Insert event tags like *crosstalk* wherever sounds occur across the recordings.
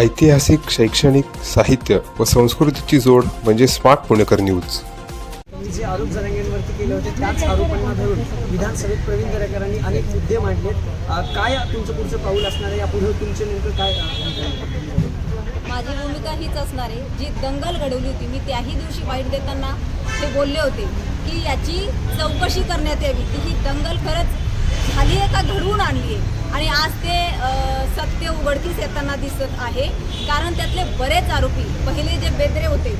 ऐतिहासिक शैक्षणिक साहित्य व संस्कृतीची जोड म्हणजे स्मार्ट पुणेकर न्यूज. जे आरोप जरांगेंवरती केले होते त्याच आरोपांना धरून विधानसभेत प्रवीण दरेकरांनी अनेक मुद्दे मांडलेत काय तुमचं पुढचं पाऊल असणार आहे? यापुढे तुमचं नेमकं काय माझी भूमिका हीच असणार आहे. जी दंगल घडवली होती मी त्याही दिवशी बाईट देताना ते बोलले होते की याची चौकशी करण्यात यावी. की ही दंगल खरंच झाली आहे का घडवून आणली आहे? आणि आज ते सत्य उघडकीस येताना दिसत आहे. कारण त्यातले बरेच आरोपी पहिले जे बेदरे होते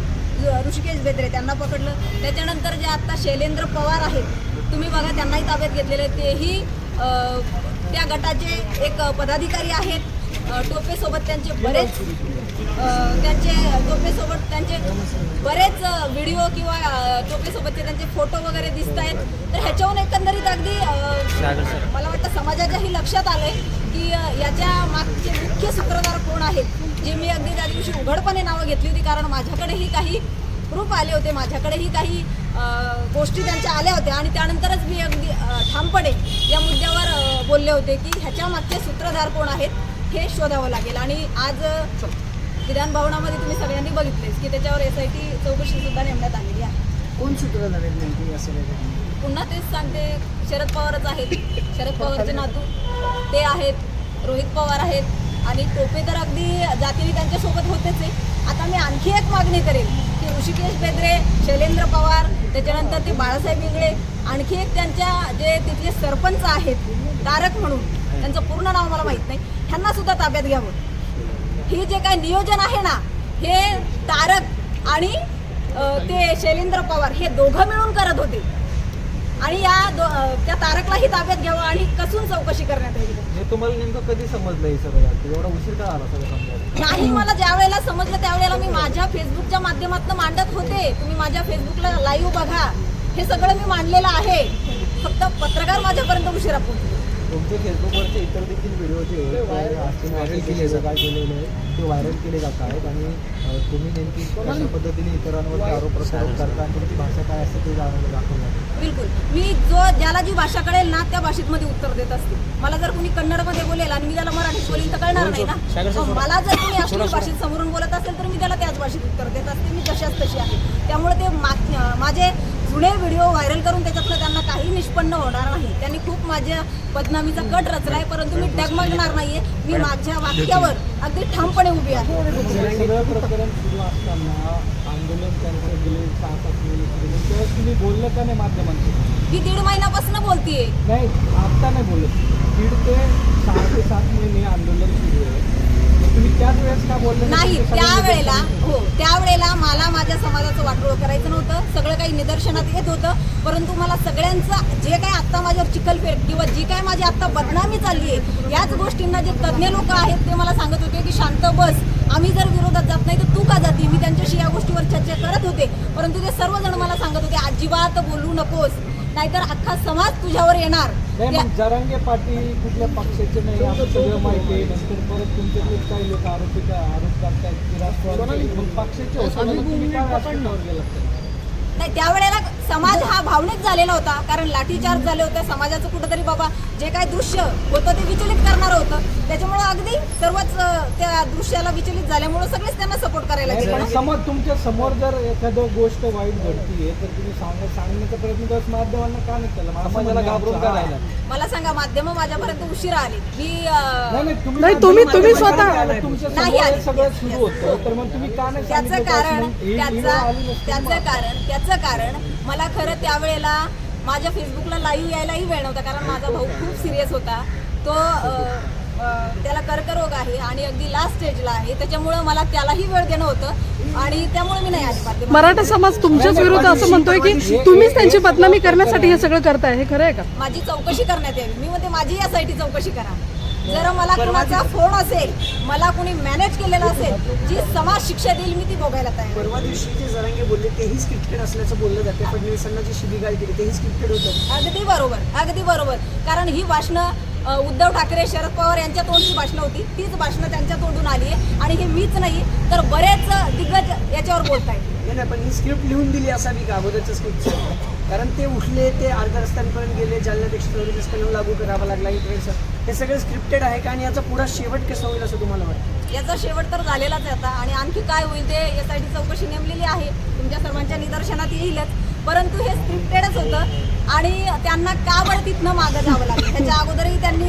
ऋषिकेश बेदरे त्यांना पकडलं. त्याच्यानंतर जे आत्ता शैलेंद्र पवार आहेत तुम्ही बघा त्यांनाही ताब्यात घेतलेले तेही त्या गटाचे एक पदाधिकारी आहेत. टोपेसोबत त्यांचे बरेच त्यांचे टोपेसोबत त्यांचे बरेच व्हिडिओ किंवा टोपेसोबतचे त्यांचे फोटो वगैरे दिसत आहेत तर ह्याच्याहून एकंदरीत अगदी मला वाटतं समाजाच्याही लक्षात आलंय की अ, याच्या मागचे मुख्य सूत्रधार कोण आहेत? जे मी अगदी त्या दिवशी उघडपणे नावं घेतली होती कारण माझ्याकडेही काही प्रूफ आले होते माझ्याकडेही काही गोष्टी त्यांच्या आल्या होत्या. आणि त्यानंतरच मी अगदी ठामपणे या मुद्द्यावर बोलले होते की ह्याच्या मागचे सूत्रधार कोण आहेत हे शोधावं लागेल. आणि आज विधान भवनामध्ये तुम्ही सगळ्यांनी बघितलेच की त्याच्यावर एस आय टी चौकशी सुद्धा नेमण्यात आलेली आहे. कोण सूत्रधार आहेत नेमके या सगळ्या पुन्हा तेच सांगते शरद पवारच आहेत. शरद पवारचे *laughs* नातू ते आहेत रोहित पवार आहेत. आणि टोपे तर अगदी जातीने त्यांच्यासोबत होतेच आहे. आता मी आणखी एक मागणी करेल की ऋषिकेश बेद्रे शैलेंद्र पवार त्याच्यानंतर ते बाळासाहेब इंगळे आणखी एक त्यांच्या जे तिथले सरपंच आहेत तारक म्हणून त्यांचं पूर्ण नाव मला माहीत नाही. ह्यांना सुद्धा ताब्यात घ्यावं. हे जे काय नियोजन आहे ना हे तारक आणि ते शैलेंद्र पवार हे दोघं मिळून करत होते. आणि या दो- त्या तारकलाही ताब्यात घ्यावं आणि कसून चौकशी करण्यात यावी. हे तुम्हाला नेमकं कधी समजलं हे सगळं? एवढा उशीर का आला सगळं नाही मला ज्या वेळेला समजलं त्यावेळेला मी माझ्या फेसबुकच्या माध्यमातून मांडत होते. तुम्ही माझ्या फेसबुकला लाईव्ह बघा. हे सगळं मी मांडलेलं आहे. फक्त पत्रकार माझ्यापर्यंत उशिरा पोहोचले. तुमचे फेसबुकवरचे इतर देखील व्हिडिओ जे व्हायरल केले काय केलेले आहे ते व्हायरल केले जात आहेत आणि तुम्ही नेमकी कशा पद्धतीने इतरांवरती आरोप प्रत्यारोप करता आणि तुमची भाषा काय असते ते जाणवलं दाखवलं बिलकुल. मी जो ज्याला जी भाषा कळेल ना त्या भाषेत मध्ये उत्तर देत असते. मला जर कोणी कन्नडमध्ये बोलेल आणि मी त्याला मराठीत बोलेल तर कळणार नाही ना. मला जर कोणी अश्लील भाषेत समोरून बोलत असेल तर मी त्याला त्याच भाषेत उत्तर देत असते. मी तशाच तशी आहे. त्यामुळे ते माझे जुने व्हिडिओ व्हायरल करून त्याच्यातलं त्यांना काही निष्पन्न होणार नाही. त्यांनी खूप माझ्या बदनामीचा कट रचलाय परंतु मी डगमगणार नाहीये. मी माझ्या वाक्यावर अगदी ठामपणे उभी आहे. मी दीड महिन्यापासून बोलतीये. नाही आत्ता नाही बोलत. दीड ते सहा ते सात महिने आंदोलन सुरू आहे. नाही? त्यावेळेला हो त्यावेळेला मला माझ्या समाजाचं वाटोळं करायचं नव्हतं. सगळं काही निदर्शनात येत होतं. परंतु मला सगळ्यांचं जे काय आत्ता माझ्यावर चिखलफेक किंवा जी काय माझी आत्ता बदनामी चालली आहे याच गोष्टींना जे तज्ज्ञ लोक आहेत ते मला सांगत होते की शांत बस. आम्ही जर विरोधात जात नाही तर तू का जाती? मी त्यांच्याशी या गोष्टीवर चर्चा करत होते. परंतु ते सर्वजण मला सांगत होते अजिबात बोलू नकोस. नाहीतर अख्खा समाज तुझ्यावर येणार. नाही मग जरांगे पाटील कुठल्या पक्षाचे नाही असं सगळं माहिती आहे. नंतर परत तुमच्यातले काही लोक आरोपी आरोप करतायत की राष्ट्रवादी मग पक्षाचे होते त्यावेळेला समाज हा भावनिक झालेला होता. कारण लाठीचार्ज झाले होते. समाजाचं कुठंतरी बाबा जे काय दृश्य होतं ते विचलित करणारं होतं. त्याच्यामुळं अगदी सर्वच त्या दृश्याला विचलित झाल्यामुळं सगळेच त्यांना सपोर्ट करायला गेले पण समोर तुमच्यासमोर जर एखादं गोष्ट वाईट घडतीये तर तुम्ही सांग सांगण्याचा प्रयत्न करत माध्यमांना का नाही केला? मला समाजाला घाबरून आमचं का. राहिला? मला सांगा माध्यम माझ्यापर्यंत उशिरा आली. मी नाही तुम्ही तुम्ही- स्वतः- नाही आली. सगळं सुरू होतं. तर मग तुम्ही का नाही त्याचं कारण त्याचं. कारण त्याचं कारण मला खरं त्यावेळेला माझ्या फेसबुकला लाईव्ह यायलाही वेळ नव्हता कारण माझा भाऊ खूप सिरियस होता. तो त्याला कर्करोग आहे आणि अगदी लास्ट स्टेजला आहे. त्याच्यामुळं मला त्यालाही वेळ देणं होतं आणि त्यामुळे मी नाही आली. मराठा समाज तुमच्याच विरुद्ध असं म्हणतोय की तुम्हीच त्यांची बदनामी करण्यासाठी हे सगळं करताय हे खरं आहे का? माझी चौकशी करण्यात यावी. मी म्हणते माझी यासाठी चौकशी करा. जर मला कुणाचा फोन असेल मला कुणी मॅनेज केलेला असेल जी समाज शिक्षा देईल मी ती भोगायला तयार. परवा दिवशी जे जरांगे बोलले तेही स्क्रिप्टेड असल्याचं बोललं जाते. फडणवीसांना जी शिबिगाळ केली तेही स्क्रिप्टेड होतं. अगदी बरोबर अगदी बरोबर. कारण ही भाषणं उद्धव ठाकरे शरद पवार यांच्या तोंडची भाषणं होती. तीच भाषणं त्यांच्या तोंडून आली आहे. आणि हे मीच नाही तर बरेच दिग्गज याच्यावर बोलत आहेत नाही पण ही स्क्रिप्ट लिहून दिली असावी का? अगोदरच्या स्क्रिप्ट कारण ते उठले ते अर्ध्या रस्त्यांपर्यंत गेले जालन्यात कलम लागू करावा लागला इकडे हे सगळं स्क्रिप्टेड आहे का? आणि याचा पुढा शेवट कसा होईल असं तुम्हाला वाटतं? याचा शेवट तर झालेलाच आहे आता. आणि आणखी काय होईल ते एस आय टी चौकशी नेमलेली आहे. तुमच्या सर्वांच्या निदर्शनात येईलच. परंतु हे स्क्रिप्टेडच होतं. आणि त्यांना का बरं तिथनं मागं जावं लागलं? त्याच्या अगोदरही त्यांनी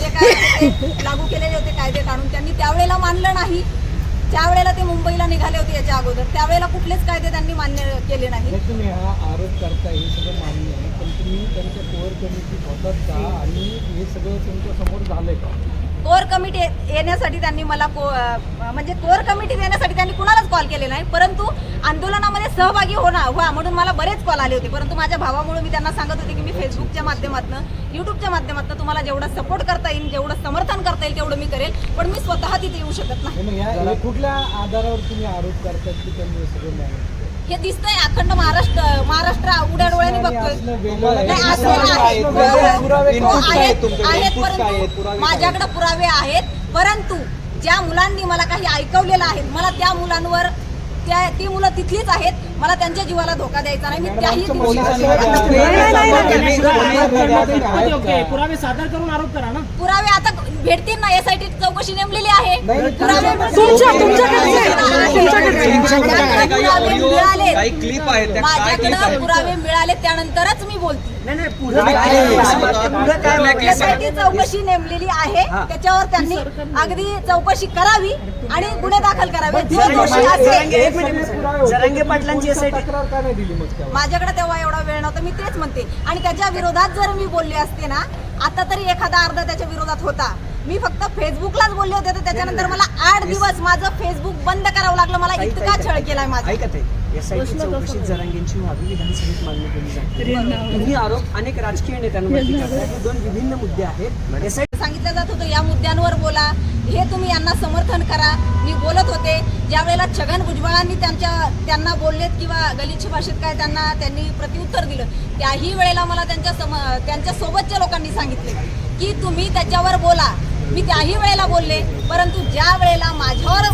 जे काय ते लागू केलेले होते कायदे काढून त्यांनी त्यावेळेला मानलं नाही. त्यावेळेला ते मुंबईला निघाले होते याच्या अगोदर त्यावेळेला कुठलेच कायदे त्यांनी मान्य केले नाही तुम्ही हा आरोप करताय हे सगळं मान्य आहे. तुम्ही त्यांच्या कोअर कमिटी होतात का? आणि हे सगळं तुमच्यासमोर झालंय का? कोर कमिटी येण्यासाठी त्यांनी मला को म्हणजे कोर कमिटी देण्यासाठी त्यांनी कुणालाच कॉल केले नाही. परंतु आंदोलनामध्ये सहभागी होणार व्हा म्हणून मला बरेच कॉल आले होते. परंतु माझ्या भावामुळे मी त्यांना सांगत होते की मी फेसबुकच्या माध्यमातून युट्यूबच्या माध्यमातून तुम्हाला जेवढं सपोर्ट करता येईल जेवढं समर्थन करता येईल तेवढं मी करेल. पण मी स्वतः तिथे येऊ शकत नाही. कुठल्या आधारावर तुम्ही आरोप करतात की त्यांनी सगळं हे दिसतंय अखंड महाराष्ट्र महाराष्ट्र उड्या डोळ्याने बघतोय. नाही, असं आहे. आहेत, आहेत, परंतु माझ्याकडे पुरावे आहेत. परंतु ज्या मुलांनी मला काही ऐकवलेलं आहे मला त्या मुलांवर त्या ती मुलं तिथलीच आहेत मला त्यांच्या जीवाला धोका द्यायचा नाही मी त्याही पुरावे सादर करून आरोप करा ना पुरावे आता भेटतील ना एस आय टी चौकशी नेमलेली आहे पुरावे मिळाले माझ्याकडे पुरावे मिळाले त्यानंतरच मी बोलते नाही नाही पुढे काय चौकशी नेमलेली आहे. त्याच्यावर त्यांनी अगदी चौकशी करावी आणि गुन्हे दाखल करावे. जरांगे- पाटलांची माझ्याकडे तेव्हा एवढा वेळ नव्हता मी तेच म्हणते. आणि त्याच्या विरोधात जर मी बोलले असते ना आता तरी एखादा अर्धा त्याच्या विरोधात होता. मी फक्त फेसबुकलाच बोलले होते तर त्याच्यानंतर मला आठ दिवस माझं फेसबुक बंद करावं लागलं. मला इतका छळ केलाय माझा. ऐकत आहे एस आय टी चौकशी जरांगेंची व्हावी विधानसभेत मागणी केली जाते. तुम्ही आरोप अनेक राजकीय नेत्यांवरती करताय हे दोन विभिन्न मुद्दे आहेत. सांगितलं जात होतं या मुद्द्यांवर बोला. हे तुम्ही यांना समर्थन करा. मी बोलत होते ज्या वेळेला छगन भुजबळांनी त्यांच्या त्यांना बोललेत किंवा गलिच्छ भाषेत काय त्यांना त्यांनी प्रत्युत्तर दिलं त्याही वेळेला मला त्यांच्या सम त्यांच्या सोबतच्या लोकांनी सांगितले की तुम्ही त्याच्यावर बोला. मी त्याही वेळेला बोलले परंतु ज्या वेळेला माझ्यावर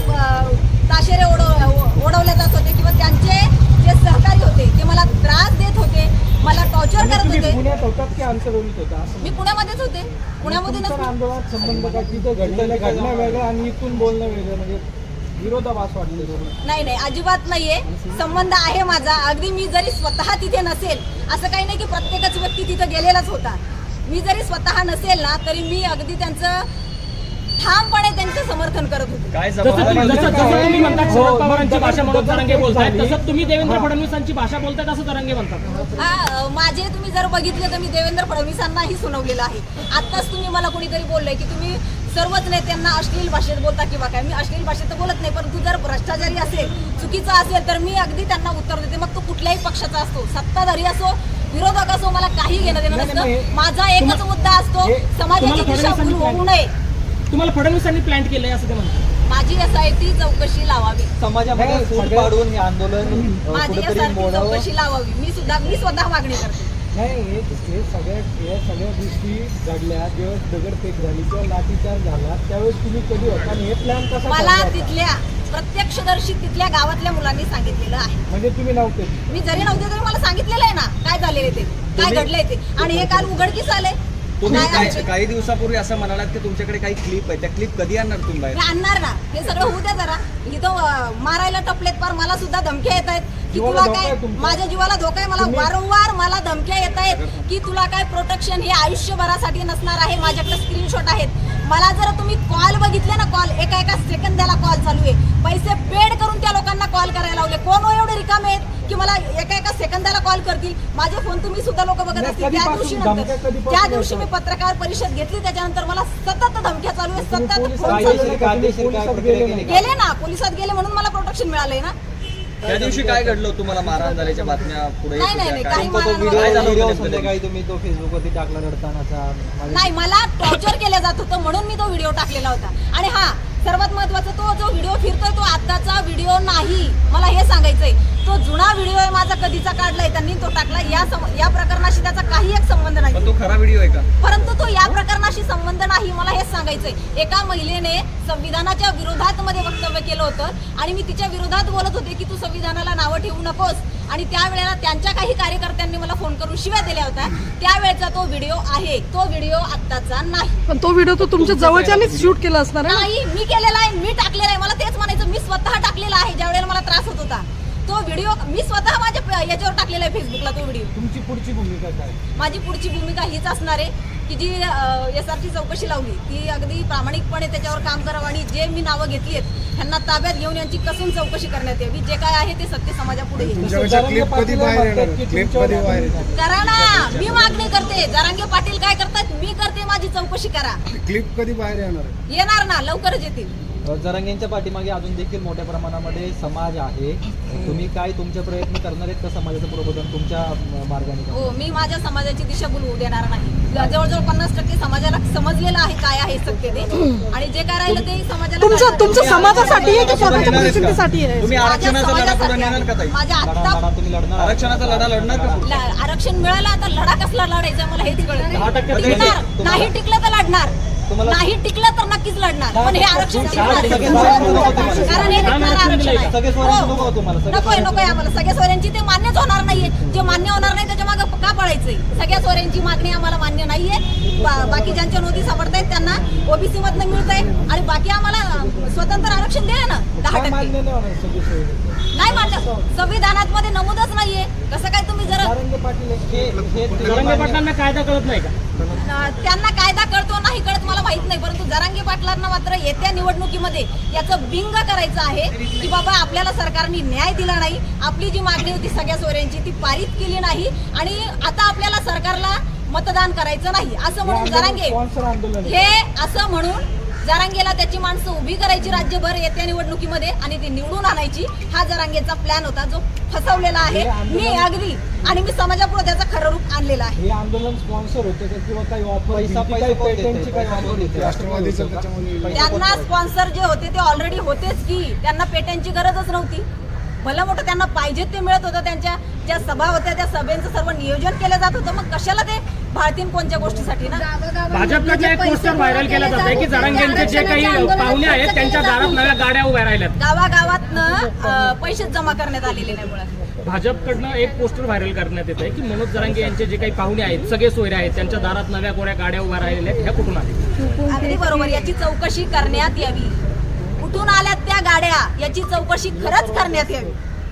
ताशेरे ओढव ओढवले जात होते किंवा त्यांचे जे सहकारी होते ते मला त्रास देत होते मला टॉर्चर करत तुम्ही होते. मी पुण्यामध्येच होते. पुण्यामधूनच तुमचा मी- आंदोलनात संबंध का तिथं घडलेल्या घटना वेगळं आणि इथून बोलणं वेगळं म्हणजे विरोधाभास वाटले दोन्ही नाही नाही अजिबात नाहीये. संबंध आहे माझा. अगदी मी जरी स्वतः तिथे नसेल असं काही नाही की प्रत्येकच व्यक्ती तिथे गेलेलाच होता. मी जरी स्वतः नसेल ना तरी मी अगदी त्यांचं ठामपणे त्यांचं समर्थन करत होते. काय जसं तुम्ही- जबाबदारी जसं जसं तुम्ही म्हणतात हो, शरद पवारांची भाषा मनोज बदल तरंगे बोलतायत झाली. तसं तुम्ही देवेंद्र फडणवीसांची भाषा बोलताय तसं तरंगे म्हणतात. हा अं, माझे तुम्ही जर बघितले तर मी देवेंद्र फडणवीसांनाही सुनावलेलं आहे. आत्ताच तुम्ही मला कोणीतरी बोललंय की तुम्ही सर्वच नेत्यांना अश्लील भाषेत बोलता किंवा काय? मी अश्लील भाषेत तर बोलत नाही परंतु जर भ्रष्टाचारी असेल चुकीचा असेल तर मी अगदी त्यांना उत्तर देते. मग तो कुठल्याही पक्षाचा असतो सत्ताधारी असो विरोधक असो मला काही घेणं देणं नाही, नाही, नसतं माझा एकच तुम्हा- मुद्दा असतो हे- समाजाची तुम्हाला दिशा फडणवीसांनी भूल होऊ नये. तुम्हाला फडणवीसांनी प्लॅन केलंय असं ते म्हणतात. माझी एस आय टी चौकशी लावावी. समाजामध्ये फूट पाडून हे आंदोलन अ, माझी एस कुठेतरी आय टी मोडावं. चौकशी लावावी. मी सुद्धा मी स्वतः मागणी करते. नाही हे हे सगळ्या या सगळ्या गोष्टी घडल्या. जेव्हा दगडफेक झाली किंवा लाठीचार्ज झाला त्यावेळेस तुम्ही कधी होता? आणि हे प्लॅन कसा मला ठरला होता? तिथल्या प्रत्यक्षदर्शी तिथल्या गावातल्या मुलांनी सांगितलेलं आहे. म्हणजे तुम्ही नव्हते. मी जरी नव्हते तरी मला सांगितलेलं आहे ना काय झालेले ते? काय घडले ते? आणि हे काल उघडकीस आले तुम्ही काय काही दिवसापूर्वी असं म्हणालात की तुमच्याकडे काही क्लिप आहे. त्या क्लिप कधी आणणार तुम्ही बाहेर? आणणार ना. हे सगळं होऊ द्या जरा. इथं अं, मारायला टपलेत पार मला सुद्धा धमक्या येत आहेत की जीवाला तुला धोका काय आहे तुमच्या? माझ्या जीवाला धोका आहे. मला वारंवार मला धमक्या येत आहेत की तुला काय प्रोटेक्शन हे आयुष्यभरासाठी नसणार आहे. माझ्याकडे स्क्रीनशॉट आहेत. मला जर तुम्ही कॉल बघितले ना कॉल एका एका सेकंदाला कॉल चालू आहे. पैसे पेड करून त्या लोकांना कॉल करायला लावले. कोण हो एवढे रिकामे आहेत? की मला एका एका सेकंदाला कॉल करतील. माझे फोन तुम्ही सुद्धा लोक बघत असतील. त्या दिवशी नंतर त्या दिवशी मी? पत्रकार परिषद घेतली. त्याच्यानंतर मला सतत धमक्या चालू आहे सतत फोन गेले चालू ना. पोलिसात गेले म्हणून मला प्रोटेक्शन मिळालंय ना. त्या दिवशी काय घडलं तुम्हाला मारहाण झाल्याच्या बातम्या पुढे नाही मला टॉर्चर केलं जात होतं म्हणून मी तो व्हिडिओ टाकलेला होता. आणि हा सर्वात महत्त्वाचा तो जो व्हिडिओ फिरतोय तो आताचा व्हिडिओ नाही. मला हे सांगायचंय. तो जुना व्हिडिओ आहे माझा कधीचा काढलाय त्यांनी तो टाकला. या सम- या प्रकरणाशी त्याचा काही एक संबंध नाही. पण तो खरा व्हिडिओ आहे का? परंतु तो या प्रकरणाशी संबंध नाही मला हेच सांगायचंय. एका महिलेने संविधानाच्या विरोधात मध्ये वक्तव्य केलं होतं आणि मी तिच्या विरोधात बोलत होते की तू संविधानाला नावं ठेवू नकोस. आणि त्यावेळेला त्यांच्या काही कार्यकर्त्यांनी मला फोन करून शिव्या दिल्या होत्या. त्यावेळेचा तो व्हिडिओ आहे. तो व्हिडिओ आत्ताचा नाही. पण तो व्हिडिओ तो तुमच्या जवळच्यानेच शूट केला असणार? नाही मी केलेला आहे. मी टाकलेला आहे. मला तेच म्हणायचं. मी स्वतः टाकलेला आहे. ज्या वेळेला मला त्रास होत होता. तो व्हिडिओ मी स्वतः माझ्या याच्यावर टाकलेला आहे फेसबुकला तो व्हिडिओ. तुमची पुढची भूमिका काय? माझी पुढची भूमिका हीच असणार आहे की जी एस आर टी चौकशी लावली. ती अगदी प्रामाणिकपणे त्याच्यावर काम करावं आणि जे मी नावं घेतली आहेत त्यांना ताब्यात घेऊन यांची कसून चौकशी करण्यात यावी. जे काय आहे ते सत्य समाजापुढे येईल. क्लिप कधी बाहेर येणार? क्लिप कधी बाहेर येणार? करा ना! मी मागणी करते. जरांगे पाटील काय करतात? मी करते माझी चौकशी करा. क्लिप कधी बाहेर येणार? येणार ना लवकरच येतील. जरांगेंच्या पाठीमागे अजून देखील मोठ्या प्रमाणामध्ये समाज आहे तुम्ही काय तुमचे प्रयत्न करणार आहेत का समाजाचं प्रबोधन तुमच्या मार्गाने? हो मी माझ्या समाजाची दिशाभूल होऊ देणार नाही जवळजवळ पन्नास टक्के समाजाला समजलेलं आहे काय आहे सत्य ते आणि जे काय राहिलं ते समाजाला तुमचं कळणार. तुमचं समाजासाठी आहे की स्वतःच्या प्रसिद्धीसाठी आहे तुम्ही माझ्या आरक्षणाचा लढा आत्ता तुम्ही लढणार आहात? आरक्षणाचा लढा लढणार का पुढे? ल- आरक्षण मिळालं आता लढा कसला लढायचा मला हेच कळत दहा टक्के नाही. टिकलं तर लढणार नाही टिकलं तर नक्कीच लढणार. पण हे आरक्षण कारण हे टिकणार आरक्षण आहे नकोय नकोय आम्हाला सगळ्या सोयऱ्यांची ते मान्यच होणार नाहीये जे मान्य होणार नाही त्याच्यामागे का पळायचंय सगळ्या सोयऱ्यांची मागणी आम्हाला मान्य नाहीये. बा- बाकी ज्यांच्या नोंदी सापडतायत त्यांना ओबीसी मधनं मिळतंय आणि बाकी आम्हाला स्वतंत्र आरक्षण द्या ना. दहा टक्के. मान्य नाही मान्य. संविधानात मध्ये नमूदच नाहीये. कसं काय तुम्ही जरा सारंगे पाटील जरांगे पाटलांना कायदा कळत नाही का? त्यांना कायदा कळतो नाही कळत मला माहीत नाही. परंतु जरांगे पाटलांना मात्र येत्या निवडणुकीमध्ये याचं बिंग करायचं आहे की बाबा आपल्याला सरकारने न्याय दिला नाही. आपली जी मागणी होती सगळ्या सोयऱ्यांची ती पारित केली नाही. आणि आता आपल्याला सरकारला मतदान करायचं नाही असं म्हणून जरांगे. हे असं म्हणून जरांगेला त्याची माणसं उभी करायची राज्यभर येत्या निवडणुकीमध्ये आणि ती निवडून आणायची हा जरांगेचा प्लॅन होता जो फसवलेला आहे. मी अगदी आणि मी समाजापुढे त्याचं खरं रूप आणलेलं आहे. हे आंदोलन स्पॉन्सर होते किंवा काही ऑफर त्यांना स्पॉन्सर जे होते ते ऑलरेडी होतेच की त्यांना पेट्यांची गरजच नव्हती. भलं मोठं त्यांना पाहिजे ते मिळत होतं. त्यांच्या ज्या सभा होत्या त्या सभेचं सर्व नियोजन केलं जात होतं. मग कशाला ते भाळतीन कोणत्या गोष्टीसाठी ना? भाजपकडनं एक पोस्टर व्हायरल केलं जात आहे की जरांगेंचे जे काही पाहुणे आहेत त्यांच्या दारात नव्या गाड्या उभ्या राहिल्यात. गावागावातनं पैसे जमा करण्यात आलेले नाही मुळात. भाजपकडनं एक पोस्टर व्हायरल करण्यात येत आहे की मनोज जरांगे यांचे जे काही पाहुणे आहेत सगळे सोयरे आहेत त्यांच्या दारात नव्या कोऱ्या गाड्या उभ्या राहिलेल्या आहेत ह्या कुठून आहेत अगदी बरोबर याची चौकशी करण्यात यावी. गाड्या याची चौकशी खरंच करण्यात यावी.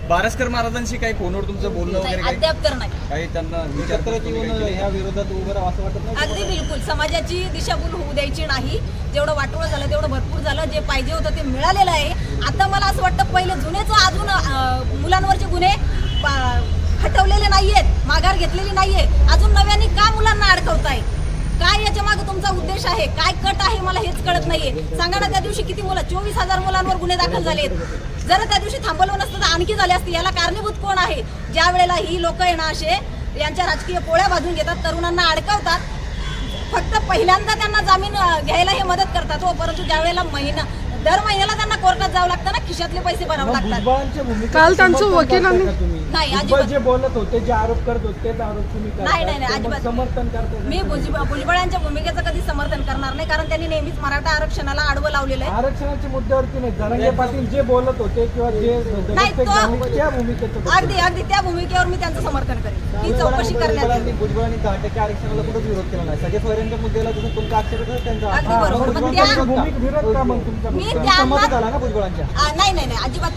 बारसकर महाराजांशी काही फोनवर तुमचं बोलणं वगैरे काही? अद्याप तर नाही. काही त्यांना एकत्र येऊन? ह्या विरोधात उभं असं वाटत नाही? अगदी बिलकुल. समाजाची दिशाभूल होऊ द्यायची नाही. जेवढं वाटोळं झालं तेवढं भरपूर झालं. जे पाहिजे होतं ते मिळालेलं आहे. आता मला असं वाटतं पहिले जुनेच अजून अं, मुलांवरचे गुन्हे पा- हटवलेले नाहीयेत. माघार घेतलेली नाहीये. अजून नव्याने का मुलांना अडकवताय काय याच्या मागे तुमचा उद्देश आहे? काय कट आहे? मला हेच कळत नाहीये. सांगा ना त्या दिवशी किती मुलं चोवीस हजार मुलांवर गुन्हे दाखल झालेत. जर त्या दिवशी थांबवलं नसतं तर आणखी झाले असते. याला कारणीभूत कोण आहे? ज्या वेळेला ही लोक आहे ना असे यांच्या राजकीय पोळ्या बाजून घेतात तरुणांना अडकवतात फक्त पहिल्यांदा त्यांना जामीन घ्यायला हे मदत करतात हो. परंतु ज्या वेळेला महिना दर महिन्याला त्यांना कोर्टात जावं लागतं ना खिशातले पैसे भरावे लागतात. काल त्यांचं वकिलांनी-? नाही, भुजबळ. जे बोलत होते जे आरोप करत होते तेच आरोप तुम्ही करताय. नाही, नाही, नाही, ते मग अजिबात. समर्थन मी? भुजबळ भुजबळांच्या भूमिकेचं कधी समर्थन करणार नाही कारण त्यांनी नेहमीच मराठा आरक्षणाला आडवं लावलेलं आहे आरक्षणाच्या मुद्द्यावरती नाही जरांगे पाटील जे बोलत होते किंवा जे नाही, जगत्याक तो- झाले त्या भूमिकेचं बद्दल. अगदी अगदी त्या भूमिकेवर मी त्यांचं समर्थन करेन ही चौकशी करण्यात भुजबळांनी येईल भुजबळांनी दहा टक्के आरक्षणाला कुठंच विरोध केला नाही सगळे सोयऱ्यांच्या मुद्द्याला जसं तुमचा आक्षेप आहे त्यांचा अगदी हा, बरोबर. मग त्या-. भूमिक विरोध का मग तुमचा मी मुद्दा? त्यांना सहमत झाला ना भुजबळांच्या आ, नाही नाही नाही अजिबात